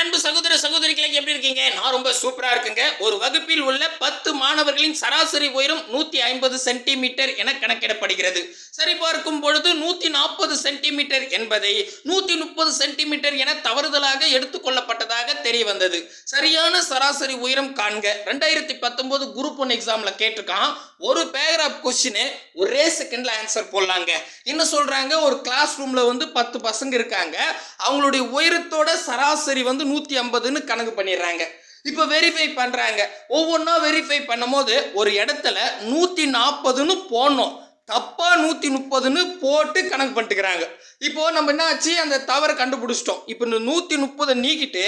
அன்பு சகோதர சகோதரிகளுக்கு எப்படி இருக்கீங்க? நான் ரொம்ப சூப்பரா இருக்குங்க. ஒரு வகுப்பில் உள்ள பத்து மாணவர்களின் சராசரி உயரம் நூத்தி ஐம்பது சென்டிமீட்டர் என கணக்கிடப்படுகிறது. சரி பார்க்கும் பொழுது நூத்தி நாற்பது சென்டிமீட்டர் என்பதை நூத்தி முப்பது சென்டிமீட்டர் என தவறுதலாக எடுத்துக்கொள்ளப்பட்டதாக தெரிய வந்தது. சரியான சராசரி உயரம் காண்க. ரெண்டாயிரத்தி பத்தொன்பது குரூப் ஒன் எக்ஸாம்ல கேட்டிருக்கான். ஒரு பேராகிராஃப் கொஸ்டின் ஒரே செகண்ட்ல ஆன்சர் போடலாங்க. என்ன சொல்றாங்க? ஒரு கிளாஸ் ரூம்ல வந்து பத்து பசங்க இருக்காங்க. அவங்களுடைய உயரத்தோட சராசரி வந்து நூற்றி ஐம்பதுன்னு கணக்கு பண்ணிடுறாங்க. இப்போ வெரிஃபை பண்ணுறாங்க ஒவ்வொன்றா வெரிஃபை பண்ணும்போது ஒரு இடத்துல நூற்றி நாற்பதுன்னு போடணும். தப்பாக நூற்றி முப்பதுன்னு போட்டு கணக்கு பண்ணிட்டுக்கிறாங்க. இப்போ நம்ம என்ன ஆச்சு அந்த தவறை கண்டுபிடிச்சிட்டோம். இப்போ இந்த நூற்றி முப்பதை நீக்கிட்டு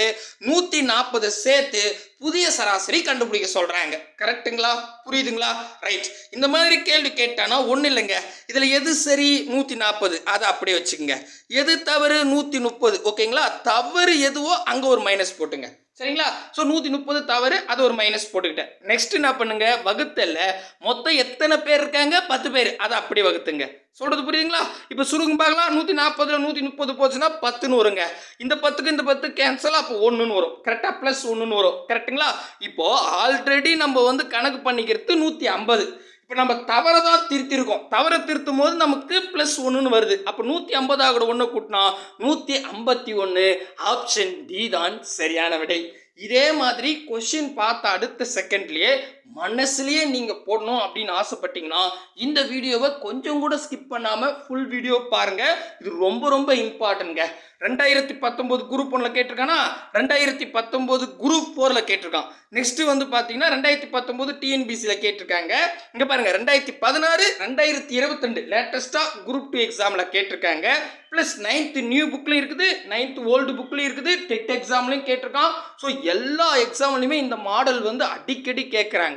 நூற்றி நாற்பதை சேர்த்து புதிய சராசரி கண்டுபிடிக்க சொல்கிறாங்க கரெக்ட்டுங்களா புரியுதுங்களா? ரைட். இந்த மாதிரி கேள்வி கேட்டானா ஒன்றும் இல்லைங்க. இதில் எது சரி? நூற்றி நாற்பது அதை அப்படியே வச்சுக்கோங்க. எது தவறு? நூற்றி முப்பது ஓகேங்களா? தவறு எதுவோ அங்கே ஒரு மைனஸ் போட்டுங்க. சரிங்களா? ஸோ நூற்றி முப்பது தவறு அது ஒரு மைனஸ் போட்டுக்கிட்டேன். நெக்ஸ்ட் என்ன பண்ணுங்க? வகுத்தல்ல. மொத்தம் எத்தனை பேர் இருக்காங்க? பத்து பேர். அதை அப்படி வகுத்துங்க. சொல்கிறது புரியுதுங்களா? இப்போ சுருங்க பார்க்கலாம். நூற்றி நாற்பதுல நூற்றி முப்பது போச்சுன்னா பத்துன்னு வருங்க. இந்த பத்துக்கு இந்த பத்து கேன்சல் அப்போ ஒன்றுன்னு வரும். கரெக்டாக ப்ளஸ் ஒன்றுன்னு வரும். கரெக்டுங்களா இப்போது ஆல்ரெடி நம்ம வந்து கணக்கு பண்ணிக்கிறது நூற்றி ஐம்பது இப்போ நம்ம தவறை தான் திருத்திருக்கோம். தவறை திருத்தும் போது நமக்கு ப்ளஸ் ஒன்றுன்னு வருது. அப்போ நூற்றி ஐம்பதாக ஒன்று கூட்டினா நூற்றி ஐம்பத்தி ஒன்று ஆப்ஷன் டி தான் சரியான விடை. இதே மாதிரி கொஷின் பார்த்த அடுத்த செகண்ட்லேயே மனசுலேயே நீங்கள் போடணும் அப்படின்னு ஆசைப்பட்டீங்கன்னா இந்த வீடியோவை கொஞ்சம் கூட ஸ்கிப் பண்ணாமல் ஃபுல் வீடியோ பாருங்கள் இது ரொம்ப ரொம்ப இம்பார்ட்டன்ட்ங்க ரெண்டாயிரத்தி பத்தொம்போது குரூப் ஒன்றில் கேட்டிருக்கானா? ரெண்டாயிரத்தி பத்தொம்போது குரூப் ஃபோரில் கேட்டிருக்கான். நெக்ஸ்ட்டு வந்து பார்த்தீங்கன்னா ரெண்டாயிரத்தி பத்தொம்போது டிஎன்பிசியில் கேட்டிருக்காங்க. இங்கே பாருங்கள் ரெண்டாயிரத்தி பதினாறு ரெண்டாயிரத்தி இருபத்தெண்டு லேட்டஸ்ட்டாக குரூப் டூ எக்ஸாமில் கேட்டிருக்காங்க. ப்ளஸ் நைன்த்து நியூ புக்லையும் இருக்குது நைன்த்து ஓல்டு புக்லையும் இருக்குது டெட் எக்ஸாம்லையும் கேட்டிருக்கான். ஸோ எல்லா எக்ஸாம்லையுமே இந்த மாடல் வந்து அடிக்கடி கேட்குறாங்க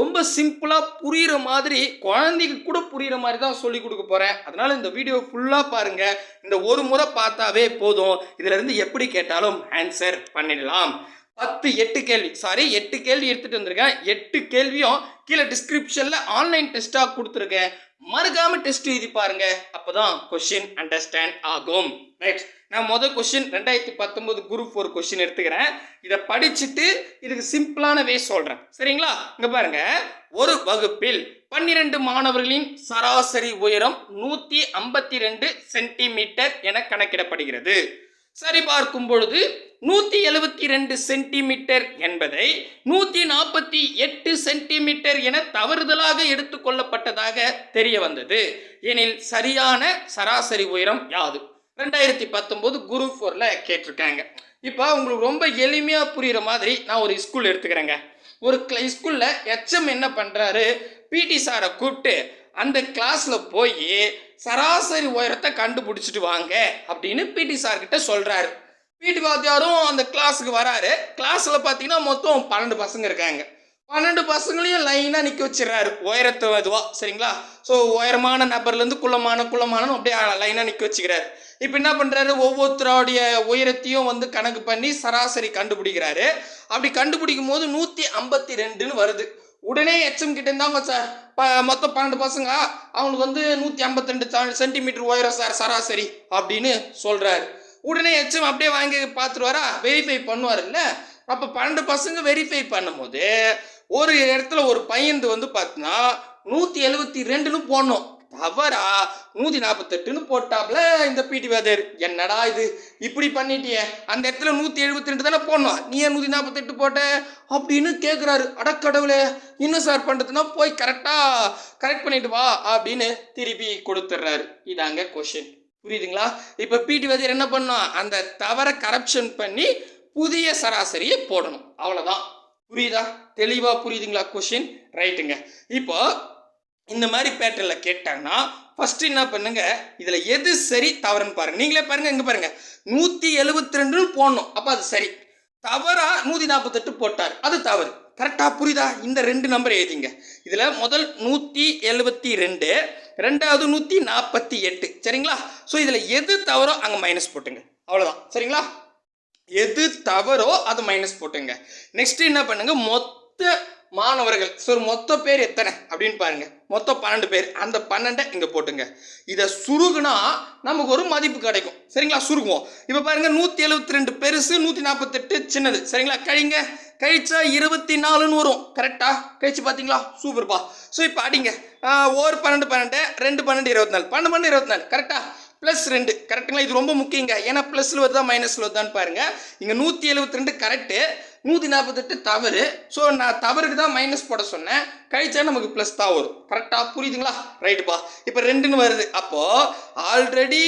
ரொம்ப சிம்பிளாக புரிகிற மாதிரி குழந்தைக்கு கூட புரிகிற மாதிரி தான் சொல்லி கொடுக்க போகிறேன் அதனால் இந்த வீடியோ ஃபுல்லாக பாருங்கள் இந்த ஒரு முறை பார்த்தாவே போதும். இதிலிருந்து எப்படி கேட்டாலும் ஆன்சர் பண்ணிடலாம். பத்து எட்டு கேள்வி. சாரி எட்டு கேள்வி எடுத்துகிட்டு வந்திருக்கேன். எட்டு கேள்வியும் கீழே டிஸ்கிரிப்ஷனில் ஆன்லைன் டெஸ்ட்டாக கொடுத்துருக்கேன். மறுக்காமல் டெஸ்ட் எழுதி பாருங்க. அப்பதான் கொஷின் அண்டர்ஸ்டாண்ட் ஆகும். ரைட் நான் முதல் கொஷின் ரெண்டாயிரத்தி பத்தொன்பது குரூப் ஃபோர் கொஷின் எடுத்துக்கிறேன். இதை படிச்சுட்டு இதுக்கு சிம்பிளான வே சொல்கிறேன் சரிங்களா? இங்கே பாருங்க. ஒரு வகுப்பில் பன்னிரண்டு மாணவர்களின் சராசரி உயரம் நூற்றி ஐம்பத்தி ரெண்டு சென்டிமீட்டர் என கணக்கிடப்படுகிறது. சரி பார்க்கும் பொழுது நூற்றி எழுபத்தி ரெண்டு சென்டிமீட்டர் என்பதை நூற்றி நாற்பத்தி எட்டு சென்டிமீட்டர் என தவறுதலாக எடுத்துக்கொள்ளப்பட்டதாக தெரிய வந்தது. எனில் சரியான சராசரி உயரம் யாது? ரெண்டாயிரத்தி பத்தொம்போது குரு ஃபோரில் கேட்டிருக்காங்க. இப்போ உங்களுக்கு ரொம்ப எளிமையாக புரிகிற மாதிரி நான் ஒரு ஸ்கூல் எடுத்துக்கிறேங்க. ஒரு கிள ஸ்கூலில் எச்எம் என்ன பண்ணுறாரு பிடி சாரை கூப்பிட்டு அந்த கிளாஸில் போய் சராசரி உயரத்தை கண்டுபிடிச்சிட்டு வாங்க அப்படின்னு பிடி சார்கிட்ட சொல்கிறாரு பிடி வாத்தியாரும் அந்த கிளாஸுக்கு வராரு. கிளாஸில் பார்த்தீங்கன்னா மொத்தம் பன்னெண்டு பசங்க இருக்காங்க. பன்னெண்டு பசங்களையும் லைனாக நிற்க வச்சிடறாரு. உயரத்தை இதுவாக சரிங்களா? ஸோ உயரமான நபர்லேருந்து குள்ளமான குள்ளமானன்னு அப்படியே லைனாக நிற்க வச்சுக்கிறாரு. இப்போ என்ன பண்ணுறாரு ஒவ்வொருத்தரோடைய உயரத்தையும் வந்து கணக்கு பண்ணி சராசரி கண்டுபிடிக்கிறாரு. அப்படி கண்டுபிடிக்கும் போது நூற்றி ஐம்பத்தி ரெண்டுன்னு வருது. உடனே எச்எம் கிட்ட இருந்தாங்க சார். ப மொத்தம் பன்னெண்டு பசங்க. அவங்களுக்கு வந்து நூற்றி ஐம்பத்தி ரெண்டு சென்டிமீட்டர் உயரம் சார் சராசரி அப்படின்னு சொல்கிறாரு உடனே எச்எம் அப்படியே வாங்கி பார்த்துருவாரா? வெரிஃபை பண்ணுவார்ல அப்போ பன்னெண்டு பசங்க வெரிஃபை பண்ணும்போது ஒரு இடத்துல ஒரு பையன் வந்து பார்த்தீங்கன்னா நூற்றி எழுபத்தி ரெண்டுன்னு போடணும். தவறா? நூற்றி நாற்பத்தெட்டுன்னு போட்டாப்ல இந்த பிடி வேதர் என்னடா இது? இப்படி பண்ணிட்டியே. அந்த இடத்துல நூற்றி எழுபத்தி ரெண்டு தானே போடணும். நீ ஏன் நூற்றி நாற்பத்தெட்டு போட்ட? அப்படின்னு கேட்குறாரு அடக்கடவுளே இன்னும் சார் பண்ணுறதுன்னா போய் கரெக்டாக கரெக்ட் பண்ணிட்டு வா அப்படின்னு திருப்பி கொடுத்துட்றாரு இதாங்க கொஷின் புரியுதுங்களா? இப்போ பிடி வேதர் என்ன பண்ணோம்? அந்த தவறை கரப்ஷன் பண்ணி புதிய சராசரியை போடணும். அவ்வளோதான் புரியுதா? தெளிவாக புரியுதுங்களா கொஷின் ரைட்டுங்க இப்போ இந்த மாதிரி பேட்டர்னில் கேட்டாங்கன்னா ஃபஸ்ட்டு என்ன பண்ணுங்க? இதில் எது சரி தவறுன்னு பாருங்க. நீங்களே பாருங்க இங்கே பாருங்க. நூற்றி எழுபத்தி ரெண்டுன்னு போடணும். அப்போ அது சரி. தவறா நூற்றி நாற்பத்தெட்டு போட்டார். அது தவறு. கரெக்டாக புரியுதா? இந்த ரெண்டு நம்பர் எழுதிங்க. இதில் முதல் நூற்றி எழுபத்தி ரெண்டு ரெண்டாவது நூற்றி நாற்பத்தி எட்டு சரிங்களா? ஸோ இதில் எது தவறோ அங்கே மைனஸ் போட்டுங்க. அவ்வளோதான் சரிங்களா? எது தவறோ அது மைனஸ் போட்டுங்க. நெக்ஸ்ட் என்ன பண்ணுங்க? மொத்த மாணவர்கள் ஸோ மொத்த பேர் எத்தனை அப்படின்னு பாருங்க. மொத்தம் பன்னெண்டு பேர். அந்த பன்னெண்டை இங்கே போட்டுங்க. இதை சுருகுனா நமக்கு ஒரு மதிப்பு கிடைக்கும். சரிங்களா? சுருகுவோம் இப்போ பாருங்க நூற்றி எழுபத்தி ரெண்டு பெருசு நூற்றி நாற்பத்தெட்டு சின்னது. சரிங்களா? கழிங்க. கழிச்சா இருபத்தி நாலுன்னு வரும் கரெக்டா கழிச்சு பார்த்தீங்களா சூப்பர்ப்பா ஸோ இப்போ அடிங்க. ஒரு பன்னெண்டு பன்னெண்டு ரெண்டு பன்னெண்டு இருபத்தி நாலு பன்னெண்டு பன்னெண்டு இருபத்தி நாலு கரெக்டா ப்ளஸ் ரெண்டு. கரெக்டுங்களா இது ரொம்ப முக்கியங்க. ஏன்னா ப்ளஸில் வருதா மைனஸில் வருதான்னு பாருங்கள் இங்கே நூற்றி எழுபத்தி ரெண்டு கரெக்டு நூற்றி நாற்பத்தெட்டு தவறு. ஸோ நான் தவறுக்கு தான் மைனஸ் போட சொன்னேன். கழிச்சா நமக்கு ப்ளஸ் தான் வரும். கரெக்டாக புரியுதுங்களா? ரைட்டுப்பா இப்போ ரெண்டுன்னு வருது. அப்போது ஆல்ரெடி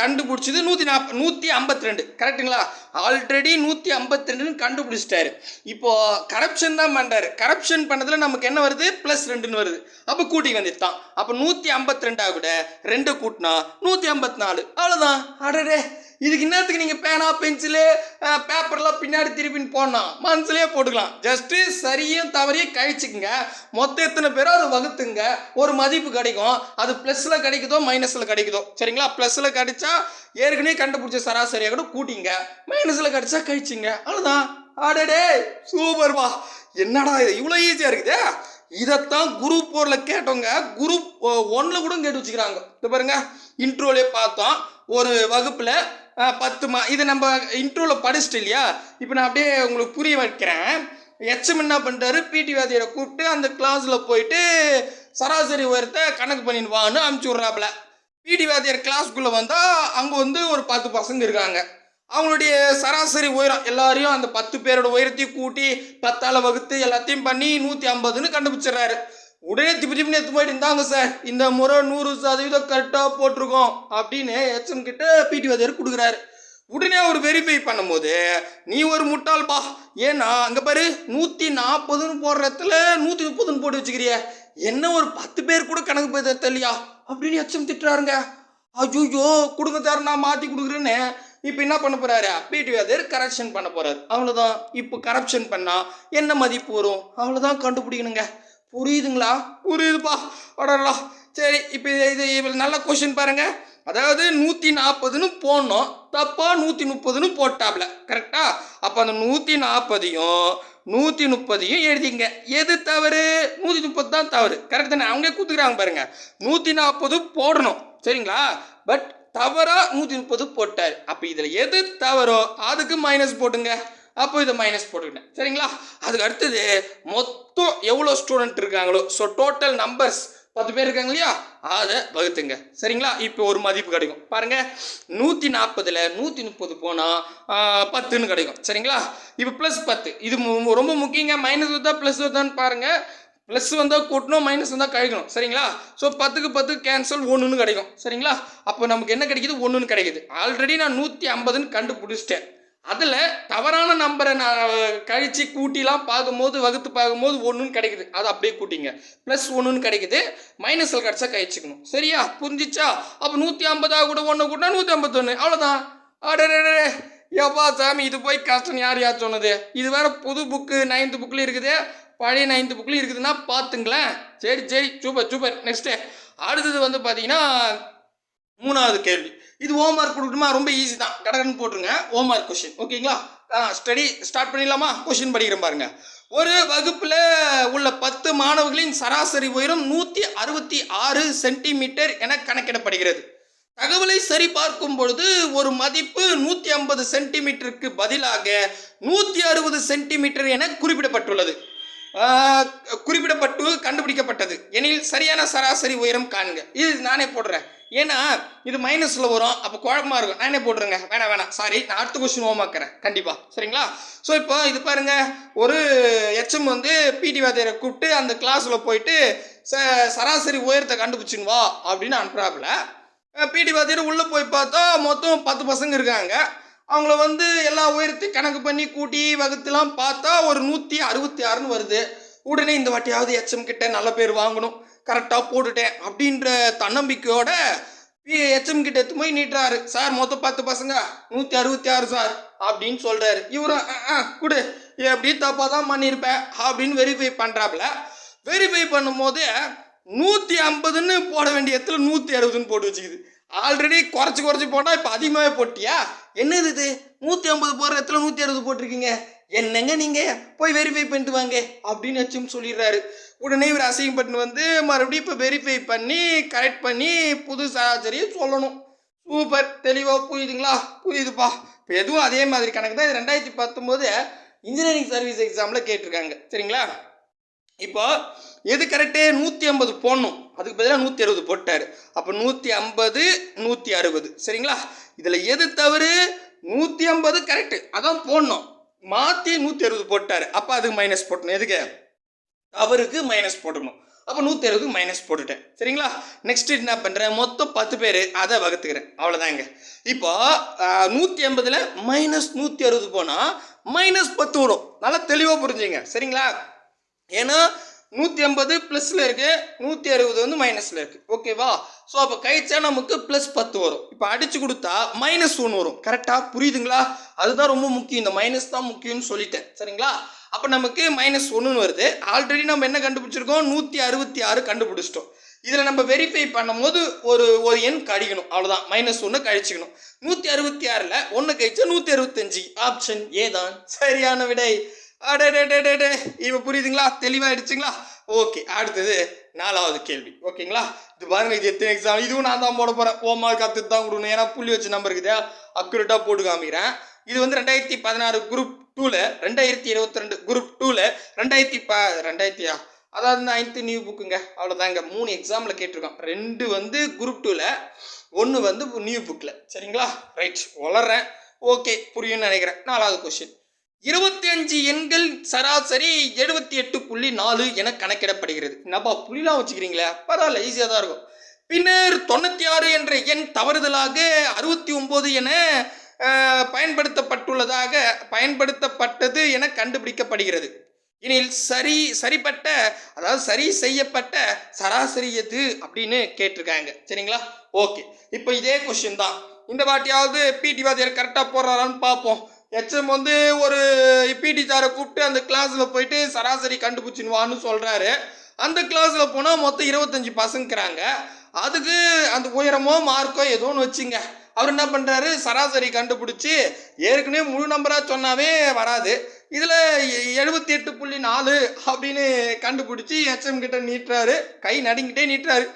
கண்டுபிடிச்சது நூற்றி நாற்ப நூற்றி ஐம்பத்தி ரெண்டு கரெக்டுங்களா ஆல்ரெடி நூற்றி ஐம்பத்தி ரெண்டுன்னு கண்டுபிடிச்சிட்டாரு. இப்போது கரப்ஷன் தான் பண்ணுறாரு கரப்ஷன் பண்ணதில் நமக்கு என்ன வருது? ப்ளஸ் ரெண்டுன்னு வருது. அப்போ கூட்டி வந்துட்டான். அப்போ நூற்றி ஐம்பத்தி ரெண்டாக கூட ரெண்டு கூட்டினா நூற்றி ஐம்பத்தி நாலு அவ்வளோதான் அடரே இதுக்கு என்னத்துக்கு நீங்கள் பேனா பென்சிலு பேப்பர்லாம் பின்னாடி திருப்பின்னு போடணும். மனசுலேயே போட்டுக்கலாம். ஜஸ்ட்டு சரியும் தவறையும் கழிச்சுக்குங்க. மொத்தம் எத்தனை பேரோ அதை வகுத்துங்க. ஒரு மதிப்பு கிடைக்கும். அது ப்ளஸில் கிடைக்குதோ மைனஸில் கிடைக்குதோ. சரிங்களா? ப்ளஸில் கிடைச்சா ஏற்கனவே கண்டுபிடிச்ச சராசரியாக கூட கூட்டிங்க. மைனஸில் கிடைச்சா கழிச்சிங்க. அவ்வளோதான் ஆடடே சூப்பர்வா என்னடா இது? இவ்வளோ ஈஸியாக இருக்குதே. இதைத்தான் குரூப் ஃபோரில் கேட்டவங்க குரூப் ஒன்றில் கூட கேட்டு வச்சுக்கிறாங்க. இது பாருங்க. இன்ட்ரோலே பார்த்தோம். ஒரு வகுப்பில் பத்து மா இது நம்ம இன்ட்ரோவில் படிச்சிட்டு இல்லையா? இப்போ நான் அப்படியே உங்களுக்கு புரிய வைக்கிறேன். எச்எம் என்ன பண்ணுறாரு பிடி வாதியரை கூப்பிட்டு அந்த கிளாஸில் போயிட்டு சராசரி உயரத்தை கணக்கு பண்ணின்னு வான்னு அமுச்சு விட்றாப்புல. பிடி வாதியர் கிளாஸ்க்குள்ளே வந்தால் அங்கே வந்து ஒரு பத்து பசங்க இருக்காங்க. அவங்களுடைய சராசரி உயரம் எல்லாரையும் அந்த பத்து பேரோட உயரத்தையும் கூட்டி பத்தால் வகுத்து எல்லாத்தையும் பண்ணி நூற்றி ஐம்பதுன்னு கண்டுபிடிச்சிடுறாரு. உடனே திப்பி திப்பி எடுத்து போயிட்டு இருந்தாங்க சார். இந்த முறை நூறு சதவீதம் கரெக்டாக போட்டிருக்கோம் அப்படின்னு ஹெச்எம் கிட்ட பிடி வாத்தியார் கொடுக்குறாரு. உடனே அவர் வெரிஃபை பண்ணும்போது நீ ஒரு முட்டாள்பா ஏன்னா அங்கே பாரு நூற்றி நாற்பதுன்னு போடுற இடத்துல நூற்றி முப்பதுன்னு போட்டு வச்சுக்கிறிய. என்ன ஒரு பத்து பேர் கூட கணக்கு போய் தெரியலையா? அப்படின்னு எச்சம் திட்டுறாருங்க. ஐயோ கொடுங்க சார் நான் மாற்றி கொடுக்குறேன்னு. இப்போ என்ன பண்ண போறாரு? பிடி வாதியர் கரெக்ஷன் பண்ண போறாரு. அவ்வளோதான் இப்போ கரப்ஷன் பண்ணால் என்ன மதிப்பு வரும்? அவ்வளோதான் கண்டுபிடிக்கணுங்க. புரியுதுங்களா? புரியுதுப்பா. அடடா. சரி இப்போ இது இவள் நல்ல கொஷின் பாருங்க. அதாவது நூற்றி நாற்பதுன்னு போடணும். தப்பாக நூற்றி முப்பதுன்னு போட்டாப்ல. கரெக்டா அப்போ அந்த நூற்றி நாற்பதையும் நூற்றி முப்பதையும் எழுதிங்க. எது தவறு? நூற்றி முப்பது தான் தவறு. கரெக்ட் தானே? அவங்க கூத்துக்கிறாங்க பாருங்க. நூற்றி நாற்பது போடணும். சரிங்களா? பட் தவறாக நூற்றி முப்பது போட்டார். அப்போ இதில் எது தவறோ அதுக்கு மைனஸ் போட்டுங்க. அப்போ இதை மைனஸ் போட்டுக்கிட்டேன். சரிங்களா? அதுக்கு அடுத்தது மொத்தம் எவ்வளோ ஸ்டூடெண்ட் இருக்காங்களோ ஸோ டோட்டல் நம்பர்ஸ் பத்து பேர் இருக்காங்க இல்லையா? அதை வகுத்துங்க. சரிங்களா? இப்போ ஒரு மதிப்பு கிடைக்கும். பாருங்க நூற்றி நாற்பதில் நூற்றி முப்பது போனால் பத்துன்னு கிடைக்கும். சரிங்களா? இப்போ ப்ளஸ் பத்து. இது மு- ரொம்ப முக்கியங்க. மைனஸ் வந்தா ப்ளஸ் வந்தான்னு பாருங்கள் ப்ளஸ் வந்தால் கூட்டணும் மைனஸ் வந்தால் கழிக்கணும். சரிங்களா? ஸோ பத்துக்கு பத்து கேன்சல் ஒன்றுன்னு கிடைக்கும். சரிங்களா? அப்போ நமக்கு என்ன கிடைக்குது? ஒன்றுன்னு கிடைக்குது. ஆல்ரெடி நான் நூற்றி ஐம்பதுன்னு கண்டுபிடிச்சிட்டேன். அதில் தவறான நம்பரை நான் கழித்து கூட்டிலாம் பார்க்கும்போது வகுத்து பார்க்கும்போது ஒன்றுன்னு கிடைக்குது. அதை அப்படியே கூட்டிங்க. ப்ளஸ் ஒன்றுன்னு கிடைக்குது. மைனஸில் கிடச்சா கழிச்சுக்கணும் சரியா? புரிஞ்சிச்சா? அப்போ நூற்றி ஐம்பதாக கூட ஒன்று கூட்டினா நூற்றி ஐம்பத்தொன்று அவ்வளோதான் அடரே எப்பா சாமி இது போய் கஷ்டம் யார் யார் சொன்னது? இது வேற புது புக்கு நைன்த்து புக்கில் இருக்குது. பழைய நைன்த்து புக்கில் இருக்குதுன்னா பார்த்துங்களேன். சரி சரி. சூப்பர் சூப்பர் நெக்ஸ்ட்டு அடுத்தது வந்து பார்த்தீங்கன்னா மூணாவது கேள்வி. இது ஹோம் ஒர்க் கொடுக்கணுமா? ரொம்ப ஈஸி தான். கடகடன் போட்டுருங்க. ஹோம்ஒர்க் கொஷின் ஓகேங்களா ஸ்டடி ஸ்டார்ட் பண்ணிடலாமா? கொஷின் படிக்கிறேன் பாருங்க. ஒரு வகுப்பில் உள்ள பத்து மாணவர்களின் சராசரி உயரம் நூற்றி அறுபத்தி ஆறு சென்டிமீட்டர் என கணக்கிடப்படுகிறது. தகவலை சரிபார்க்கும் பொழுது ஒரு மதிப்பு நூற்றி ஐம்பது சென்டிமீட்டருக்கு பதிலாக நூற்றி அறுபது சென்டிமீட்டர் என குறிப்பிடப்பட்டுள்ளது. குறிப்பிடப்பட்டு கண்டுபிடிக்கப்பட்டது. எனில் சரியான சராசரி உயரம் காண்க இது நானே போடுறேன். ஏன்னா இது மைனஸில் வரும். அப்போ குழப்பமா இருக்கும். நானே போட்டுருங்க? வேணாம் வேணாம். சாரி நான் அடுத்த கொஸ்டின் ஹோமாக்கிறேன் கண்டிப்பாக சரிங்களா? ஸோ இப்போ இது பாருங்க. ஒரு எச்எம் வந்து பிடி வாத்தியரை கூப்பிட்டு அந்த கிளாஸில் போயிட்டு ச சராசரி உயரத்தை கண்டுபிடிச்சுங்க வா அப்படின்னு அனுப்புகிறாப்புல பிடி வாத்தியர் உள்ளே போய் பார்த்தா மொத்தம் பத்து பசங்க இருக்காங்க. அவங்கள வந்து எல்லா உயரத்தையும் கணக்கு பண்ணி கூட்டி வகுத்துலாம் பார்த்தா ஒரு நூற்றி அறுபத்தி ஆறுன்னு வருது. உடனே இந்த வாட்டியாவது எச்எம் கிட்ட நல்ல பேர் வாங்கணும். கரெக்டாக போட்டுட்டேன் அப்படின்ற தன்னம்பிக்கையோட எச்எம் கிட்ட எடுத்து போய் நீட்டுறாரு. சார் மொத்தம் பத்து பசங்க நூற்றி அறுபத்தி ஆறு சார் அப்படின்னு சொல்கிறாரு இவரும் கொடு. எப்படி தப்பாக தான் பண்ணியிருப்பேன் அப்படின்னு வெரிஃபை பண்ணுறாப்புல வெரிஃபை பண்ணும்போது நூற்றி ஐம்பதுன்னு போட வேண்டிய இடத்துல நூற்றி அறுபதுன்னு போட்டு வச்சுக்குது. ஆல்ரெடி குறைச்சி குறைச்சி போட்டால் இப்போ அதிகமாகவே போட்டியா? என்னது இது? நூற்றி ஐம்பது போடுற இடத்துல நூற்றி அறுபது போட்டிருக்கீங்க. என்னங்க நீங்கள் போய் வெரிஃபை பண்ணிட்டு வாங்க அப்படின்னு வச்சும் சொல்லிடுறாரு. உடனே இவர் அசிங்கப்பட்டு வந்து மறுபடியும் இப்போ வெரிஃபை பண்ணி கரெக்ட் பண்ணி புது சராசரியை சொல்லணும். சூப்பர் தெளிவாக புரியுதுங்களா? புரியுதுப்பா. இப்போ எதுவும் அதே மாதிரி கணக்கு தான். இது ரெண்டாயிரத்தி பத்தொம்போது இன்ஜினியரிங் சர்வீஸ் எக்ஸாமில் கேட்டிருக்காங்க. சரிங்களா? இப்போ எது கரெக்டு நூற்றி ஐம்பது போடணும். அதுக்கு பதிலாக நூற்றி அறுபது போட்டார். அப்போ நூற்றி ஐம்பது நூற்றி அறுபது. சரிங்களா? இதில் எது தவறு? நூற்றி ஐம்பது கரெக்டு அதான் போடணும். மாற்றி நூற்றி அறுபது போட்டார். அப்போ அதுக்கு மைனஸ் போட்டணும். எதுக்கு? அவருக்கு மைனஸ் போடணும். அப்போ நூற்றி அறுபது மைனஸ் போட்டுட்டேன். சரிங்களா? நெக்ஸ்ட் என்ன பண்ணுறேன் மொத்தம் பத்து பேர் அதை வகுத்துக்கிறேன். அவ்வளோதாங்க இப்போ நூற்றி ஐம்பதில் மைனஸ் நூற்றி அறுபது போனால் மைனஸ் பத்து வரும். நல்லா தெளிவாக புரிஞ்சுங்க. சரிங்களா? ஏன்னா நூற்றி ஐம்பது ப்ளஸில் இருக்குது நூற்றி அறுபது வந்து மைனஸில் இருக்குது ஓகேவா ஸோ அப்போ கழிச்சா நமக்கு ப்ளஸ் பத்து வரும். இப்போ அடிச்சு கொடுத்தா மைனஸ் ஒன்று வரும். கரெக்டாக புரியுதுங்களா? அதுதான் ரொம்ப முக்கியம். இந்த மைனஸ் தான் முக்கியம்னு சொல்லிட்டேன். சரிங்களா? அப்போ நமக்கு மைனஸ் ஒன்றுன்னு வருது. ஆல்ரெடி நம்ம என்ன கண்டுபிடிச்சிருக்கோம்? நூற்றி அறுபத்தி ஆறு கண்டுபிடிச்சிட்டோம். இதில் நம்ம வெரிஃபை பண்ணும்போது ஒரு ஒரு எண் கழிக்கணும் அவ்வளோதான் மைனஸ் ஒன்று கழிச்சிக்கணும். நூற்றி அறுபத்தி ஆறில் ஒன்று கழிச்சா நூற்றி அறுபத்தஞ்சு ஆப்ஷன் ஏதான் சரியான விடை. அடே இப்போ புரியுதுங்களா? தெளிவாயிடுச்சுங்களா? ஓகே அடுத்தது நாலாவது கேள்வி. ஓகேங்களா? இது பாருங்க இது எத்தனை எக்ஸாம் இதுவும் நான் தான் போட போகிறேன் ஓ மார்க் அத்து தான் கொடுக்கணும். ஏன்னா புள்ளி வச்ச நம்பர் இருக்குது அக்குரேட்டாக போட்டு காமிக்கிறேன். இது வந்து ரெண்டாயிரத்தி பதினாறு குரூப் டூவில் ரெண்டாயிரத்தி இருபத்தி ரெண்டு குரூப் டூவில் ரெண்டாயிரத்தி ப ரெண்டாயிரத்தியா? அதாவது நைன்த்து நியூ புக்குங்க அவ்வளோதாங்க மூணு எக்ஸாமில் கேட்டிருக்கோம். ரெண்டு வந்து குரூப் டூவில் ஒன்று வந்து நியூ புக்கில் சரிங்களா? ரைட் வளர்றேன் ஓகே புரியும்னு நினைக்கிறேன். நாலாவது கொஸ்டின் இருபத்தி அஞ்சு எண்கள் சராசரி எழுபத்தி எட்டு புள்ளி நாலு என கணக்கிடப்படுகிறது. என்னப்பா புள்ளிலாம் வச்சுக்கிறீங்களே? பரவாயில்ல ஈஸியாக தான் இருக்கும். பின்னர் தொண்ணூற்றி ஆறு என்ற எண் தவறுதலாக அறுபத்தி ஒம்பது என பயன்படுத்தப்பட்டுள்ளதாக பயன்படுத்தப்பட்டது என கண்டுபிடிக்கப்படுகிறது. எனில் சரி சரிப்பட்ட அதாவது சரி செய்யப்பட்ட சராசரி எது அப்படின்னு கேட்டிருக்காங்க. சரிங்களா? ஓகே. இப்போ இதே கொஸ்டின் தான். இந்த வாட்டியாவது பிடி வாத்தியார் கரெக்டாக போடுறாரான்னு பார்ப்போம். எச்எம் வந்து ஒரு பிடி சாரை கூப்பிட்டு அந்த கிளாஸில் போயிட்டு சராசரி கண்டுபிடிச்சின்வான்னு சொல்கிறாரு அந்த கிளாஸில் போனால் மொத்தம் இருபத்தஞ்சி பசங்கிறாங்க. அதுக்கு அந்த உயரமோ மார்க்கோ ஏதோ ஒன்று வச்சுங்க. அவர் என்ன பண்ணுறாரு சராசரி கண்டுபிடிச்சி ஏற்கனவே முழு நம்பராக சொன்னாவே வராது. இதில் எழுபத்தி எட்டு புள்ளி நாலு அப்படின்னு கண்டுபிடிச்சி ஹெச்எம் கிட்ட நீட்டுறாரு. கை நடுங்கிட்டே நீட்டுறாரு.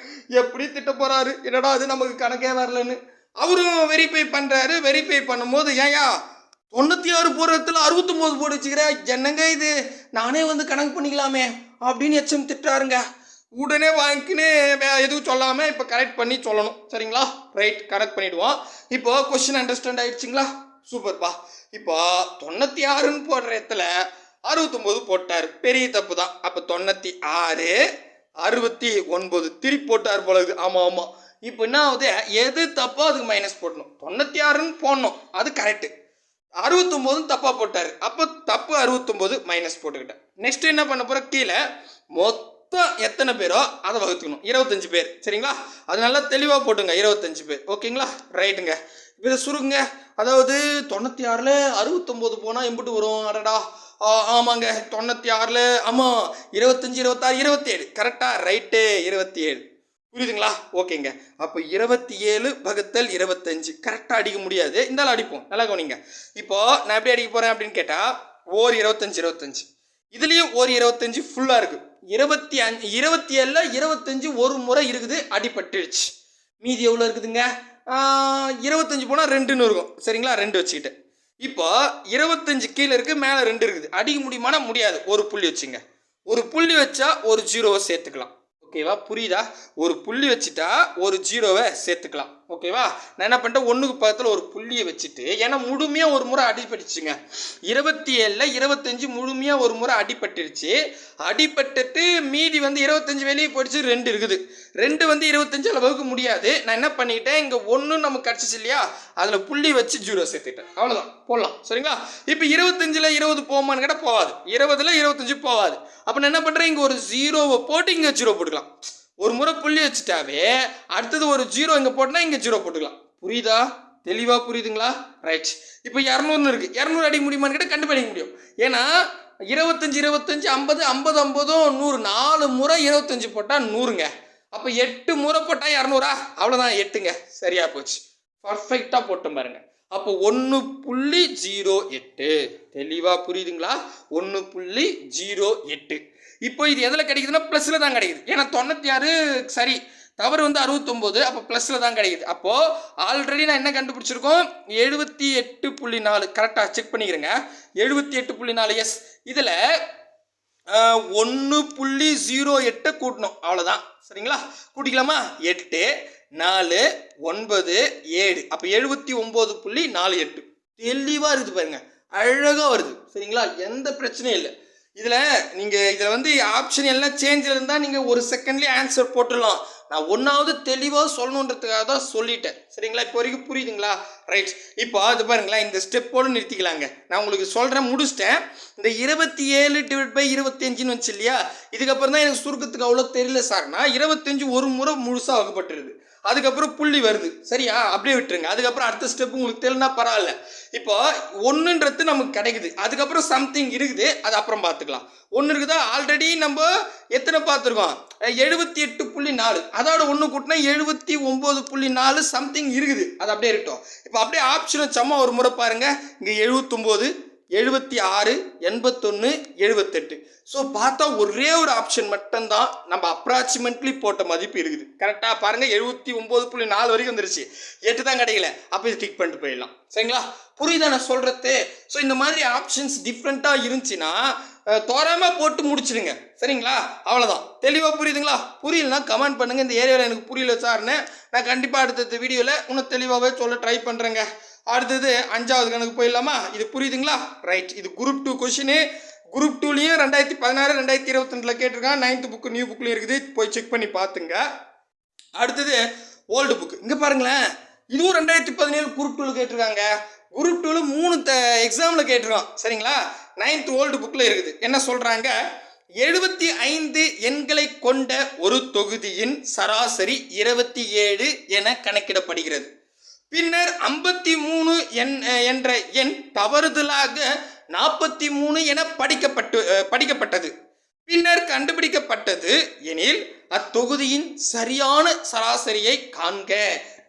எப்படி திட்ட போகிறாரு என்னடா அது நமக்கு கணக்கே வரலன்னு. அவரும் வெரிஃபை பண்ணுறாரு வெரிஃபை பண்ணும்போது ஏயா தொண்ணூற்றி ஆறு போடுறதுல அறுபத்தொம்போது போட்டு வச்சுக்கிறேன் என்னங்க இது? நானே வந்து கணக்கு பண்ணிக்கலாமே. அப்படின்னு எச்சம் திட்டாருங்க உடனே வாங்கிக்கின்னு எதுவும் சொல்லாமல் இப்போ கரெக்ட் பண்ணி சொல்லணும். சரிங்களா? ரைட் கரெக்ட் பண்ணிவிடுவோம் இப்போ கொஸ்டின் அண்டர்ஸ்டாண்ட் ஆகிடுச்சிங்களா சூப்பர்ப்பா இப்போ தொண்ணூற்றி ஆறுன்னு போடுற இடத்துல அறுபத்தொம்போது போட்டார். பெரிய தப்பு தான். அப்போ தொண்ணூற்றி ஆறு அறுபத்தி ஒன்பது திருப்பி போட்டார் போல இருக்குது. ஆமாம் ஆமாம் இப்போ என்ன ஆகுது? எது தப்போ அதுக்கு மைனஸ் போடணும். தொண்ணூற்றி ஆறுன்னு போடணும். அது கரெக்டு அறுபத்தொம்போதும் தப்பாக போட்டார். அப்போ தப்பு அறுபத்தொம்போது மைனஸ் போட்டுக்கிட்டேன். நெக்ஸ்ட் என்ன பண்ண போகிற கீழே மொத்தம் எத்தனை பேரோ அதை வகுத்துக்கணும். இருபத்தஞ்சு பேர். சரிங்களா? அது நல்லா தெளிவாக போட்டுங்க இருபத்தஞ்சு பேர். ஓகேங்களா? ரைட்டுங்க இப்போ இதை சுருங்க அதாவது தொண்ணூற்றி ஆறில் அறுபத்தொம்போது போனால் எம்பிட்டு வரும். அடடா. ஆமாங்க. தொண்ணூற்றி ஆறில் ஆமாம் இருபத்தஞ்சி இருபத்தாறு இருபத்தேழு. கரெக்டாக ரைட்டு இருபத்தி ஏழு புரியுதுங்களா? ஓகேங்க. அப்போ இருபத்தி ஏழு வகுத்தல் இருபத்தஞ்சு. கரெக்டாக அடிக்க முடியாது. இருந்தாலும் அடிப்போம். நல்லா கவனிங்க. இப்போ நான் எப்படி அடிக்க போகிறேன் அப்படின்னு கேட்டால் ஓர் இருபத்தஞ்சு இருபத்தஞ்சு. இதுலேயும் ஒரு இருபத்தஞ்சு ஃபுல்லாக இருக்குது இருபத்தி அஞ்சு இருபத்தி ஏழில் இருபத்தஞ்சு ஒரு முறை இருக்குது அடிபட்டுடுச்சு மீதி எவ்வளோ இருக்குதுங்க? இருபத்தஞ்சு போனால் ரெண்டுன்னு இருக்கும். சரிங்களா? ரெண்டு வச்சுக்கிட்டு. இப்போ இருபத்தஞ்சு கீழே இருக்குது மேலே ரெண்டு இருக்குது. அடிக்க முடியுமானா முடியாது. ஒரு புள்ளி வச்சுங்க. ஒரு புள்ளி வச்சா ஒரு ஜீரோவை சேர்த்துக்கலாம். ஓகேவா? புரியுதா? ஒரு புள்ளி வச்சுட்டா ஒரு ஜீரோவை சேர்த்துக்கலாம். ஓகேவா நான் என்ன பண்ணிட்டேன்? ஒன்றுக்கு பக்கத்தில் ஒரு புள்ளியை வச்சுட்டு ஏன்னா முழுமையாக ஒரு முறை அடிபட்டுச்சுங்க. இருபத்தி ஏழில் இருபத்தஞ்சு முழுமையாக ஒரு முறை அடிபட்டுருச்சு. அடிபட்டுட்டு மீதி வந்து இருபத்தஞ்சு வெளியே போயிடுச்சு ரெண்டு இருக்குது. ரெண்டு வந்து இருபத்தஞ்சு அளவுக்கு முடியாது. நான் என்ன பண்ணிட்டேன்? இங்கே ஒன்று நமக்கு கிடச்சிச்சு இல்லையா? அதில் புள்ளி வச்சு ஜீரோ சேர்த்துட்டேன். அவ்வளோதான் போடலாம். சரிங்களா? இப்போ இருபத்தஞ்சில் இருபது போமான்னு கேட்டால் போகாது. இருபதில் இருபத்தஞ்சு போகாது. அப்போ நான் என்ன பண்ணுறேன் இங்கே ஒரு ஜீரோவை போட்டு இங்கே ஜீரோ போட்டுக்கலாம். ஒரு முறை புள்ளி வச்சுட்டாவே அடுத்தது ஒரு ஜீரோ இங்கே போட்டோன்னா இங்கே ஜீரோ போட்டுக்கலாம். புரியுதா? தெளிவாக புரியுதுங்களா? ரைட் இப்போ இரநூறுன்னு இருக்குது இரநூறு அடிக்க முடியுமான்னு கேட்டால் கண்டுபிடிக்க முடியும். ஏன்னா இருபத்தஞ்சி இருபத்தஞ்சி ஐம்பது ஐம்பது ஐம்பதும் நூறு. நாலு முறை இருபத்தஞ்சு போட்டால் நூறுங்க. அப்போ எட்டு முறை போட்டால் இரநூறா? அவ்வளோதான் எட்டுங்க. சரியாக போச்சு. பர்ஃபெக்டாக போட்டோம் பாருங்க. அப்போ ஒன்று புள்ளி ஜீரோ எட்டு. தெளிவாக புரியுதுங்களா? ஒன்று புள்ளி ஜீரோ எட்டு. இப்போ இது எதில் கிடைக்குதுன்னா ப்ளஸில் தான் கிடைக்குது. ஏன்னா தொண்ணூற்றி ஆறு சரி தவறு வந்து அறுபத்தொம்போது அப்போ ப்ளஸில் தான் கிடைக்குது. அப்போது ஆல்ரெடி நான் என்ன கண்டுபிடிச்சிருக்கோம்? எழுபத்தி எட்டு புள்ளி நாலு. கரெக்டாக செக் பண்ணிக்கிறேங்க. எழுபத்தி எட்டு புள்ளி நாலு எஸ் இதில் ஒன்று புள்ளி ஜீரோ எட்டை கூட்டணும். அவ்வளோதான் சரிங்களா? கூட்டிக்கலாமா? எட்டு நாலு ஒன்பது ஏழு. அப்போ எழுபத்தி ஒம்பது புள்ளி நாலு எட்டு. தெளிவாக இருக்குது பாருங்க. அழகாக வருது. சரிங்களா? எந்த பிரச்சனையும் இல்லை. இதில் நீங்கள் இதில் வந்து ஆப்ஷன் எல்லாம் சேஞ்சில் இருந்தால் நீங்கள் ஒரு செகண்ட்லேயே ஆன்சர் போட்டுடலாம். நான் ஒன்றாவது தெளிவாக சொல்லணுன்றதுக்காக தான் சொல்லிட்டேன். சரிங்களா? இப்போ வரைக்கும் புரியுதுங்களா? ரைட் இப்போ அது பாருங்களேன் இந்த ஸ்டெப்போடு நிறுத்திக்கலாங்க. நான் உங்களுக்கு சொல்கிறேன் முடிச்சிட்டேன். இந்த இருபத்தி ஏழு டிவைட் பை இருபத்தஞ்சுன்னு வச்சு இல்லையா? இதுக்கப்புறம் தான் எனக்கு சுருக்கத்துக்கு அவ்வளோ தெரியல சார்னா இருபத்தஞ்சு ஒரு முறை முழுசாக வகுப்பட்டுருது. அதுக்கப்புறம் புள்ளி வருது. சரியா? அப்படியே விட்டுருங்க. அதுக்கப்புறம் அடுத்த ஸ்டெப் உங்களுக்கு தெரியலனா பரவாயில்ல. இப்போ ஒன்றுன்றது நமக்கு கிடைக்குது. அதுக்கப்புறம் சம்திங் இருக்குது. அது அப்புறம் பார்த்துக்கலாம். ஒன்று இருக்குதா? ஆல்ரெடி நம்ம எத்தனை பார்த்துருக்கோம்? எழுபத்தி எட்டு புள்ளி நாலு. அதோட ஒன்று கூட்டினா எழுபத்தி ஒம்பது புள்ளி நாலு சம்திங் இருக்குது. அது அப்படியே இருக்கட்டும். இப்போ அப்படியே ஆப்ஷன் வச்சோமா ஒரு முறை பாருங்க. இங்கே எழுபத்தொம்போது எழுபத்தி ஆறு எண்பத்தொன்று எழுபத்தெட்டு ஸோ பார்த்தா ஒரே ஒரு ஆப்ஷன் மட்டும்தான் நம்ம அப்ராக்சிமேட்லி போட்ட மதிப்பு இருக்குது. கரெக்டாக பாருங்கள் எழுபத்தி ஒம்பது புள்ளி நாலு வரைக்கும் வந்துருச்சு. எட்டு தான் கிடைக்கல. அப்போ இது டிக் பண்ணிட்டு போயிடலாம். சரிங்களா? புரியுதா நான் சொல்கிறது ஸோ இந்த மாதிரி ஆப்ஷன்ஸ் டிஃப்ரெண்ட்டாக இருந்துச்சுன்னா தோறாமல் போட்டு முடிச்சிடுங்க. சரிங்களா? அவ்வளோதான் தெளிவாக புரியுதுங்களா? புரியலனா கமெண்ட் பண்ணுங்கள் இந்த ஏரியாவில் எனக்கு புரியல சார்னு நான் கண்டிப்பாக அடுத்தடுத்த வீடியோவில் இன்னும் தெளிவாகவே சொல்ல ட்ரை பண்ணுறேங்க அடுத்தது அஞ்சாவது கணக்கு போயிடலாமா? இது புரியுதுங்களா? ரைட் இது குரூப் டூ கொஷினு குரூப் டூலையும் ரெண்டாயிரத்தி பதினாறு ரெண்டாயிரத்தி இருபத்தி ரெண்டில் கேட்டிருக்கான் நைன்த்து புக்கு நியூ புக்லையும் இருக்குது. போய் செக் பண்ணி பார்த்துங்க அடுத்தது ஓல்டு புக்கு இங்கே பாருங்களேன். இதுவும் ரெண்டாயிரத்தி பதினேழு குரூப் டூவில் கேட்டிருக்காங்க. குரூப் டூவில் மூணு த எக்ஸாமில் கேட்டிருக்கோம் சரிங்களா? நைன்த் ஓல்டு புக்கில் இருக்குது. என்ன சொல்கிறாங்க எழுபத்தி ஐந்து எண்களை கொண்ட ஒரு தொகுதியின் சராசரி இருபத்தி ஏழு என கணக்கிடப்படுகிறது. பின்னர் ஐம்பத்தி மூணு எண் என்ற எண் தவறுதலாக நாற்பத்தி மூணு என படிக்கப்பட்டு படிக்கப்பட்டது. பின்னர் கண்டுபிடிக்கப்பட்டது எனில் அத்தொகுதியின் சரியான சராசரியை காண்க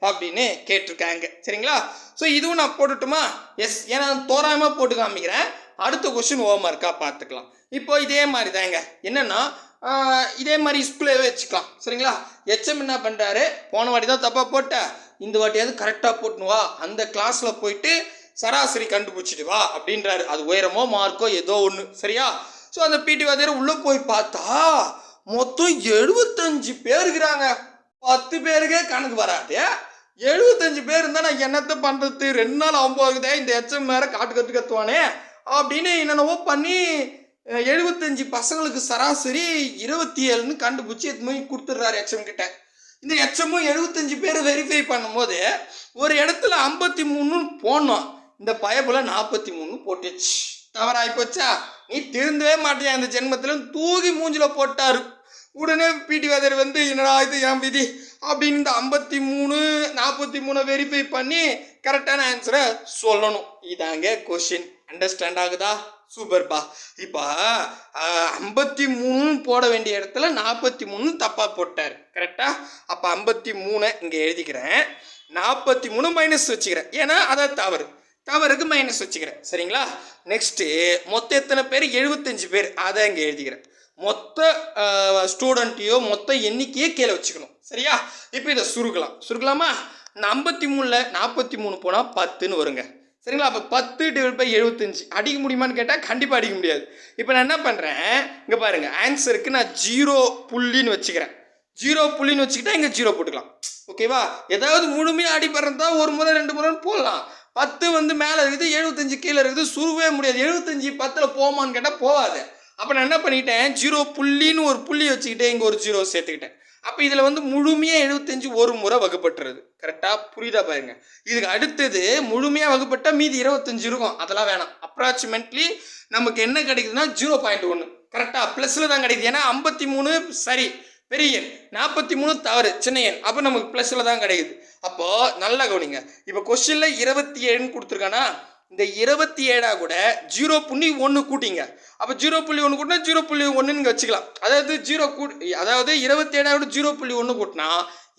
அப்படின்னு கேட்டிருக்காங்க. சரிங்களா? ஸோ இதுவும் நான் போட்டுட்டுமா? எஸ் ஏன்னா தோராயமாக போட்டு காமிக்கிறேன். அடுத்த கொஸ்டின் ஹோம்ஒர்க்காக பார்த்துக்கலாம். இப்போ இதே மாதிரி தாங்க என்னென்னா இதே மாதிரி ஸ்கூலே வச்சுக்கலாம். சரிங்களா? எச்எம் என்ன பண்ணுறாரு போன வாட்டி தான் தப்பாக போட்ட. இந்த வாட்டியாவது கரெக்டாக போட்டுன்னு வா. அந்த கிளாஸில் போயிட்டு சராசரி கண்டுபிடிச்சிட்டு வா அப்படின்றாரு. அது உயரமோ மார்க்கோ ஏதோ ஒன்று சரியா? ஸோ அந்த பிடி வாத்தியார் உள்ளே போய் பார்த்தா மொத்தம் எழுபத்தஞ்சு பேர் இருக்கிறாங்க பத்து பேருக்கே கணக்கு வராது. எழுபத்தஞ்சு பேர் இருந்தால் நான் என்னத்தை பண்ணுறது ரெண்டு நாள் ஆகும் இந்த எச்எம் மேலே காட்டு கற்று கத்துவானே அப்படின்னு என்னென்னவோ பண்ணி எழுபத்தஞ்சு பசங்களுக்கு சராசரி இருபத்தி ஏழுன்னு கண்டுபிடிச்சி எது கொடுத்துட்றாரு எச்எம் கிட்ட. இந்த எச்சமும் எழுபத்தஞ்சு பேர் வெரிஃபை பண்ணும்போது ஒரு இடத்துல ஐம்பத்தி மூணுன்னு போனோம் இந்த பயபுல நாற்பத்தி மூணு போட்டுச்சு. தவறாகி போச்சா? நீ திருந்தவே மாட்டியா? இந்த ஜென்மத்தில் தூக்கி மூஞ்சில் போட்டாரு. உடனே பிடி வேதர் வந்து என்னடா இது? என் விதி? அப்படின்னு இந்த ஐம்பத்தி மூணு நாற்பத்தி மூணை வெரிஃபை பண்ணி கரெக்டான ஆன்சரை சொல்லணும். இதாங்க கொஷின் அண்டர்ஸ்டாண்ட் ஆகுதா? சூப்பர்ப்பா இப்போ ஐம்பத்தி மூணு போட வேண்டிய இடத்துல நாற்பத்தி மூணு தப்பாக போட்டார். கரெக்டாக அப்போ ஐம்பத்தி மூணை இங்கே எழுதிக்கிறேன். நாற்பத்தி மூணு மைனஸ் வச்சுக்கிறேன். ஏன்னா அதான் தவறு. தவறுக்கு மைனஸ் வச்சுக்கிறேன். சரிங்களா? நெக்ஸ்ட்டு மொத்தம் எத்தனை பேர்? எழுபத்தஞ்சு பேர். அதை இங்கே எழுதிக்கிறேன். மொத்த ஸ்டூடெண்ட்டையோ மொத்த எண்ணிக்கையே கீழே வச்சுக்கணும். சரியா? இப்போ இதை சுருக்கலாம். சுருக்கலாமா? இந்த ஐம்பத்தி மூணில் நாற்பத்தி மூணு போனால் பத்துன்னு வருங்க. சரிங்களா? அப்போ பத்து டிவைட் பை எழுபத்தஞ்சு அடிக்க முடியுமான்னு கேட்டால் கண்டிப்பாக அடிக்க முடியாது. இப்போ நான் என்ன பண்ணுறேன் இங்கே பாருங்கள் ஆன்சருக்கு நான் ஜீரோ புள்ளின்னு வச்சுக்கிறேன். ஜீரோ புள்ளின்னு வச்சுக்கிட்டா இங்கே ஜீரோ போட்டுக்கலாம். ஓகேவா ஏதாவது முழுமையாக அடிப்படுறதா ஒரு முறை ரெண்டு முறைன்னு போடலாம். பத்து வந்து மேலே இருக்குது எழுபத்தஞ்சு கீழே இருக்குது சுருவே முடியாது. எழுபத்தஞ்சு பத்தில் போமான்னு கேட்டால் போகாது. அப்போ நான் என்ன பண்ணிட்டேன்? ஜீரோ புள்ளின்னு ஒரு புள்ளி வச்சுக்கிட்டே இங்கே ஒரு ஜீரோ சேர்த்துக்கிட்டேன். அப்போ இதில் வந்து முழுமையாக எழுபத்தஞ்சு ஒரு முறை வகுப்பட்டுறது. கரெக்டாக புரியுதா பாருங்க. இதுக்கு அடுத்தது முழுமையாக வகுப்பட்டால் மீதி இருபத்தஞ்சு இருக்கும். அதெல்லாம் வேணாம். அப்ராக்சிமேட்லி நமக்கு என்ன கிடைக்குதுன்னா ஜீரோ பாயிண்ட் ஒன்று கரெக்டாக ப்ளஸில் தான் கிடைக்குது. ஏன்னா ஐம்பத்தி மூணு சரி பெரிய எண். நாற்பத்தி மூணு தவறு சின்ன எண். அப்போ நமக்கு ப்ளஸில் தான் கிடைக்குது. அப்போது நல்லா கவனிங்க. இப்போ கொஸ்டினில் இருபத்தி ஏழுன்னு கொடுத்துருக்கானா? இந்த இருபத்தி ஏழா கூட ஜீரோ புள்ளி ஒன்று கூட்டிங்க. அப்போ ஜீரோ புள்ளி ஒன்று கூட்டினா ஜீரோ புள்ளி ஒன்று நீங்கள் வச்சுக்கலாம். அதாவது ஜீரோ கூ அதாவது இருபத்தி ஏழாக கூட ஜீரோ புள்ளி ஒன்று கூட்டினா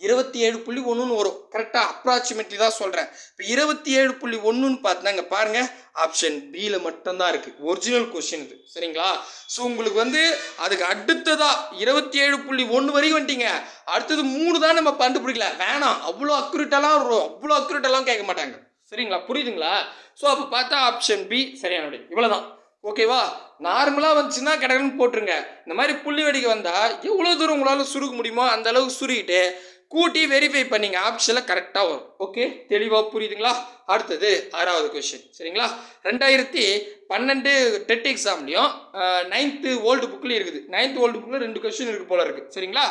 இருபத்தி ஏழு புள்ளி ஒன்றுன்னு வரும். கரெக்டாக அப்ராக்சிமேட்லி தான் சொல்கிறேன் இப்போ இருபத்தி ஏழு புள்ளி ஒன்றுன்னு பார்த்தாங்க பாருங்க ஆப்ஷன் பியில் மட்டும்தான் இருக்குது ஒரிஜினல் கொஷின் இது. சரிங்களா? ஸோ உங்களுக்கு வந்து அதுக்கு அடுத்ததாக இருபத்தி ஏழு புள்ளி ஒன்று வரைக்கும் வந்துட்டீங்க. அடுத்தது மூணு தான் நம்ம கண்டுபிடிக்கல. வேணாம். அவ்வளோ அக்யூரேட்டெல்லாம் அவ்வளோ அக்யூரேட்டெல்லாம் கேட்க மாட்டாங்க. சரிங்களா? புரியுதுங்களா? ஸோ அப்போ பார்த்தா ஆப்ஷன் பி சரியான விடை இவ்வளோதான் ஓகேவா நார்மலாக வந்துச்சுன்னா கடகன்னு போட்டுருங்க. இந்த மாதிரி புள்ளி வெடிக்க வந்தால் எவ்வளோ தூரம் உங்களால் சுருக்க முடியுமோ அந்த அளவுக்கு சுருக்கிட்டு கூட்டி வெரிஃபை பண்ணிங்க. ஆப்ஷனில் கரெக்டாக வரும். ஓகே தெளிவாக புரியுதுங்களா? அடுத்தது ஆறாவது கொஷின் சரிங்களா? ரெண்டாயிரத்தி பன்னெண்டு டெட் எக்ஸாம்லேயும் நைன்த்து ஓல்டு புக்லேயும் இருக்குது. நைன்த் ஓல்டு புக்கில் ரெண்டு கொஷின் இருக்குது போல இருக்குது சரிங்களா?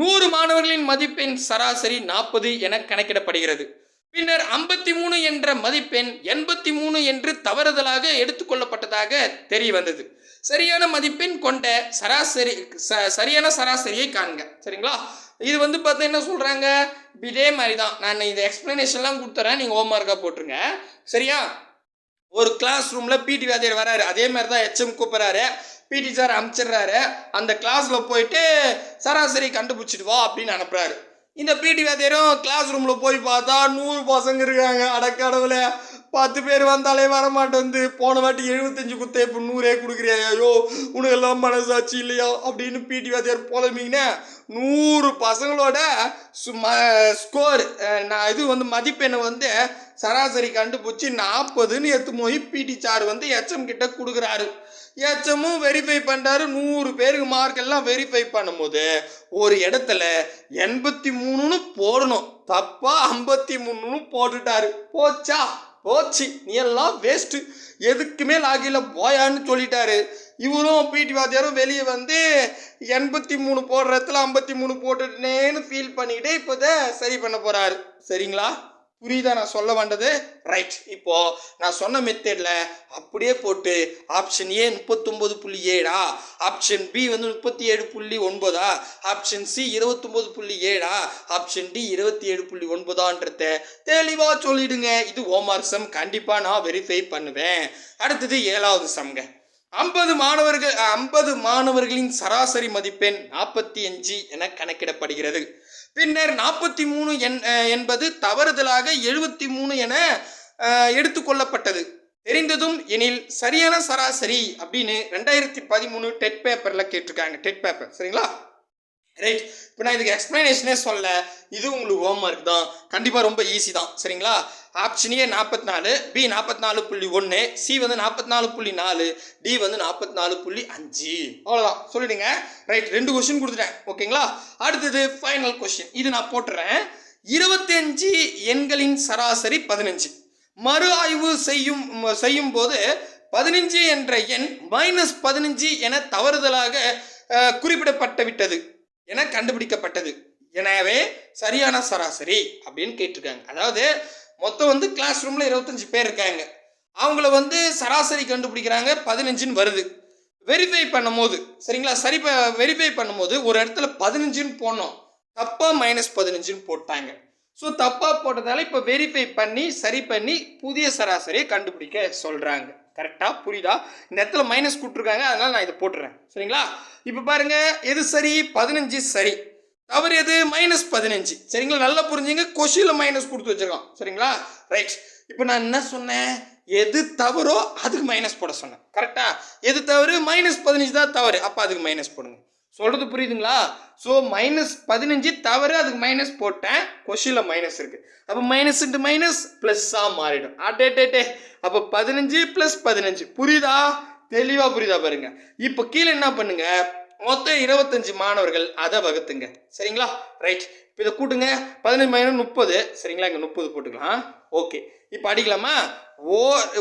நூறு மாணவர்களின் மதிப்பெண் சராசரி நாற்பது என கணக்கிடப்படுகிறது. பின்னர் ஐம்பத்தி மூணு என்ற மதிப்பெண் எண்பத்தி மூணு என்று தவறுதலாக எடுத்துக்கொள்ளப்பட்டதாக தெரிய வந்தது சரியான மதிப்பெண் கொண்ட சராசரி ச- சரியான சராசரியை காண்க. சரிங்களா? இது வந்து பார்த்தா என்ன சொல்கிறாங்க இதே மாதிரி தான் நான் இந்த எக்ஸ்ப்ளனேஷன்லாம் கொடுத்துறேன். நீங்கள் ஹோம்ஒர்க்காக போட்டுருங்க. சரியா? ஒரு கிளாஸ் ரூமில் பிடி வாத்தியார் வராரு. அதே மாதிரி தான் ஹெச்எம் கூப்பிட்றாரு. பிடி சார் அனுப்பிச்சிடுறாரு அந்த கிளாஸில் போயிட்டு சராசரி கண்டுபிடிச்சிட்டு வா அப்படின்னு அனுப்புகிறாரு இந்த பிடி வாத்தியரும் கிளாஸ் ரூமில் போய் பார்த்தா நூறு பசங்க இருக்காங்க. அடக்கடவுல பத்து பேர் வந்தாலே வரமாட்டேந்து போன வாட்டி எழுபத்தஞ்சு குத்தே இப்போ நூறே கொடுக்குறியா. ஐயோ உனக்கெல்லாம் மனசாட்சி இல்லையா? அப்படின்னு பிடி வாத்தியார் புலம்பிங்கன்னா நூறு பசங்களோட சும்மா ஸ்கோர் நான் இது வந்து மதிப்பெண்ணை வந்து சராசரி கண்டுபிடிச்சி நாற்பதுன்னு எத்து போய் பிடி சார் வந்து எச்எம் கிட்ட கொடுக்குறாரு. எச்எம்மும் வெரிஃபை பண்ணுறாரு நூறு பேருக்கு மார்க் எல்லாம் வெரிஃபை பண்ணும்போது ஒரு இடத்துல எண்பத்தி மூணுன்னு போடணும். தப்பாக ஐம்பத்தி மூணுன்னு போட்டுட்டாரு. போச்சா? போச்சு. நீ எல்லாம் வேஸ்ட்டு எதுக்குமே லாகியில் போயான்னு சொல்லிட்டாரு. இவரும் பிடி வாத்தியாரும் வெளியே வந்து எண்பத்தி மூணு போடுற இடத்துல ஐம்பத்தி மூணு போட்டுட்டேன்னு ஃபீல் பண்ணிக்கிட்டே இப்போதை சரி பண்ண போகிறாரு சரிங்களா? புரியுதா நான் சொல்ல வந்தது? ரைட் இப்போ நான் சொன்ன மெத்தடில் அப்படியே போட்டு ஆப்ஷன் ஏ முப்பத்தொம்பது புள்ளி ஏழா ஆப்ஷன் பி வந்து முப்பத்தி ஏழு புள்ளி ஒன்பதா ஆப்ஷன் சி இருபத்தொம்பது புள்ளி ஏழா ஆப்ஷன் டி இருபத்தி ஏழு புள்ளி ஒன்பதான்றத தெளிவாக சொல்லிடுங்க. இது ஹோம்ஒர்க் சம் கண்டிப்பாக நான் வெரிஃபை பண்ணுவேன். அடுத்தது ஏழாவது சம்ங்க ஐம்பது மாணவர்கள் ஐம்பது மாணவர்களின் சராசரி மதிப்பெண் நாற்பத்தி அஞ்சு என கணக்கிடப்படுகிறது. பின்னர் நாற்பத்தி மூணு என் என்பது தவறுதலாக எழுபத்தி மூணு என எடுத்துக்கொள்ளப்பட்டது. தெரிந்ததும் எனில் சரியான சராசரி அப்படின்னு ரெண்டாயிரத்தி பதிமூணு டெட் பேப்பரில் கேட்டிருக்காங்க. டெட் பேப்பர் சரிங்களா? ரைட் இப்போ நான் இதுக்கு எக்ஸ்பிளனேஷனே சொல்ல இது உங்களுக்கு ஹோம்ஒர்க் தான். கண்டிப்பாக ரொம்ப ஈஸி தான். சரிங்களா? ஆப்ஷன் ஏ நாற்பத்தி நாலு பி நாற்பத்தி நாலு புள்ளி ஒன்று சி வந்து நாற்பத்தி நாலு புள்ளி நாலு டி வந்து நாற்பத்தி நாலு புள்ளி அஞ்சு. அவ்வளோதான் சொல்லிடுங்க. ரைட் ரெண்டு கொஸ்டின் கொடுத்துட்டேன். ஓகேங்களா? அடுத்தது ஃபைனல் கொஸ்டின் இது நான் போட்டுறேன். இருபத்தஞ்சு எண்களின் சராசரி பதினஞ்சு. மறு ஆய்வு செய்யும் செய்யும் போது பதினஞ்சு என்ற எண் மைனஸ் பதினஞ்சு என தவறுதலாக குறிப்பிடப்பட்டு விட்டது என கண்டுபிடிக்கப்பட்டது. எனவே சரியான சராசரி அப்படின்னு கேட்டிருக்காங்க. அதாவது மொத்தம் வந்து கிளாஸ் ரூமில் இருபத்தஞ்சு பேர் இருக்காங்க. அவங்கள வந்து சராசரி கண்டுபிடிக்கிறாங்க பதினஞ்சுன்னு வருது. வெரிஃபை பண்ணும்போது சரிங்களா? சரி வெரிஃபை பண்ணும்போது ஒரு இடத்துல பதினஞ்சுன்னு போனோம். தப்பாக மைனஸ் பதினஞ்சுன்னு போட்டாங்க. ஸோ தப்பாக போட்டதால இப்போ வெரிஃபை பண்ணி சரி பண்ணி புதிய சராசரியை கண்டுபிடிக்க சொல்கிறாங்க கரெக்டாக புரியுதா? இந்த இடத்துல மைனஸ் கொடுத்துருக்காங்க அதனால் நான் இதை போட்டுறேன். சரிங்களா? இப்போ பாருங்கள் எது சரி? பதினஞ்சு சரி. தவறு எது? மைனஸ் பதினஞ்சு. சரிங்களா? நல்லா புரிஞ்சுங்க. கொஷினில் மைனஸ் கொடுத்து வச்சிருக்கோம் சரிங்களா? ரைட் இப்போ நான் என்ன சொன்னேன்? எது தவறோ அதுக்கு மைனஸ் போட சொன்னேன். கரெக்டாக எது தவறு? மைனஸ் பதினஞ்சு தான் தவறு. அப்போ அதுக்கு மைனஸ் போடுங்க. சொல்கிறது புரியுதுங்களா? ஸோ மைனஸ் பதினஞ்சு தவறு அதுக்கு மைனஸ் போட்டேன். கொஷியில் மைனஸ் இருக்குது அப்போ மைனஸ் இன்ட்டு மைனஸ் ப்ளஸ்ஸாக மாறிடும். அடே டே டே. அப்போ பதினஞ்சு ப்ளஸ் பதினஞ்சு. புரியுதா? தெளிவாக புரியுதா பாருங்கள் இப்போ கீழே என்ன பண்ணுங்கள் மொத்தம் இருபத்தஞ்சு மாணவர்கள் அதை வகுத்துங்க. சரிங்களா? ரைட் இப்போ இதை கூட்டுங்க. பதினஞ்சு மைனஸ் முப்பது. சரிங்களா? இங்கே முப்பது போட்டுக்கலாம். ஓகே இப்போ அடிக்கலாமா? ஓ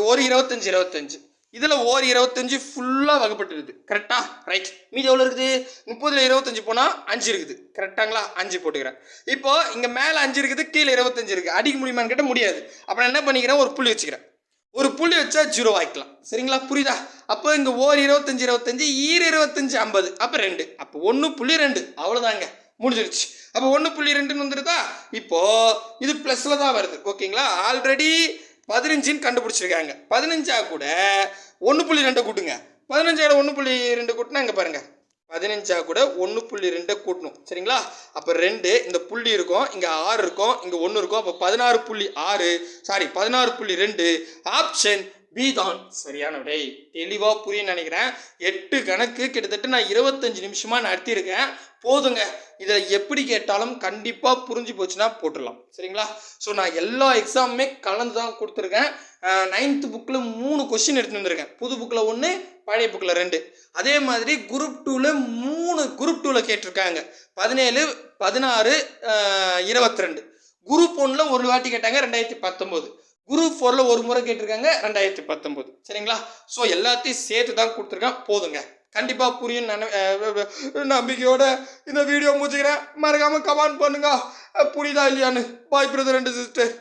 ஒரு இருபத்தஞ்சு இருபத்தஞ்சு. இதில் ஓர் இருபத்தஞ்சு ஃபுல்லாக வகுப்பட்டுருது கரெக்டா ரைட் மீதி எவ்வளோ இருக்குது? முப்பதில் இருபத்தஞ்சு போனால் அஞ்சு இருக்குது. கரெக்டாங்களா அஞ்சு போட்டுக்கிறேன். இப்போ இங்கே மேலே அஞ்சு இருக்குது கீழே இருபத்தஞ்சு இருக்குது. அடிக்க முடியுமான்னு கேட்டால் முடியாது. அப்புறம் என்ன பண்ணிக்கிறேன்? ஒரு புள்ளி வச்சுக்கிறேன். ஒரு புள்ளி வச்சா ஜீரோ ஆக்கிக்கலாம் சரிங்களா? புரியுதா? அப்போ இங்கே ஓர் இருபத்தஞ்சு இருபத்தஞ்சி ஈர் இருபத்தஞ்சு ஐம்பது. அப்போ ரெண்டு. அப்போ ஒன்று புள்ளி ரெண்டு. அவ்வளோதாங்க. முடிஞ்சிருச்சு. அப்போ ஒன்று புள்ளி ரெண்டுன்னு வந்துருதா? இப்போ இது ப்ளஸில் தான் வருது. ஓகேங்களா? ஆல்ரெடி பதினஞ்சுன்னு கண்டுபிடிச்சிருக்காங்க. பதினஞ்சா கூட ஒன்று புள்ளி ரெண்டை கூட்டுங்க. பதினஞ்சோட ஒன்று புள்ளி ரெண்டு கூட்டினா இங்கே பாருங்கள் பதினஞ்சா கூட ஒன்று புள்ளி ரெண்டை கூட்டணும். சரிங்களா? அப்போ ரெண்டு இந்த புள்ளி இருக்கும் இங்கே ஆறு இருக்கும் இங்கே ஒன்று இருக்கும் அப்போ பதினாறு புள்ளி ஆறு சாரி பதினாறு புள்ளி ரெண்டு ஆப்ஷன் பி தான். சரியான விடை. தெளிவாக புரியும் நினைக்கிறேன். எட்டு கணக்கு கிட்டத்தட்ட நான் இருபத்தஞ்சு நிமிஷமாக நடத்தியிருக்கேன் போதுங்க. இதை எப்படி கேட்டாலும் கண்டிப்பாக புரிஞ்சு போச்சுன்னா போட்டுடலாம். சரிங்களா? ஸோ நான் எல்லா எக்ஸாமுமே கலந்து தான் கொடுத்துருக்கேன். நைன்த்து புக்கில் மூணு கொஷின் எடுத்து வந்திருக்கேன். புது புக்கில் ஒன்று பழைய புக்கில் ரெண்டு. அதே மாதிரி குரூப் டூவில் மூணு குரூப் டூவில் கேட்டிருக்காங்க. பதினேழு பதினாறு இருபத்தி ரெண்டு குரூப் ஒன்றில் ஒரு வாட்டி கேட்டாங்க ரெண்டாயிரத்தி பத்தொம்போது. குரூப் ஃபோரில் ஒரு முறை கேட்டிருக்காங்க ரெண்டாயிரத்தி பத்தொம்போது. சரிங்களா? ஸோ எல்லாத்தையும் சேர்த்து தான் கொடுத்துருக்கேன். போதுங்க. கண்டிப்பாக புரியும் நான் நம்பிக்கையோட இந்த வீடியோ முடிச்சுக்கிறேன். மறக்காமல் கமெண்ட் பண்ணுங்க. புரியுதா இல்லையான்னு? பாய் பிரதர் ரெண்டு சிஸ்டர்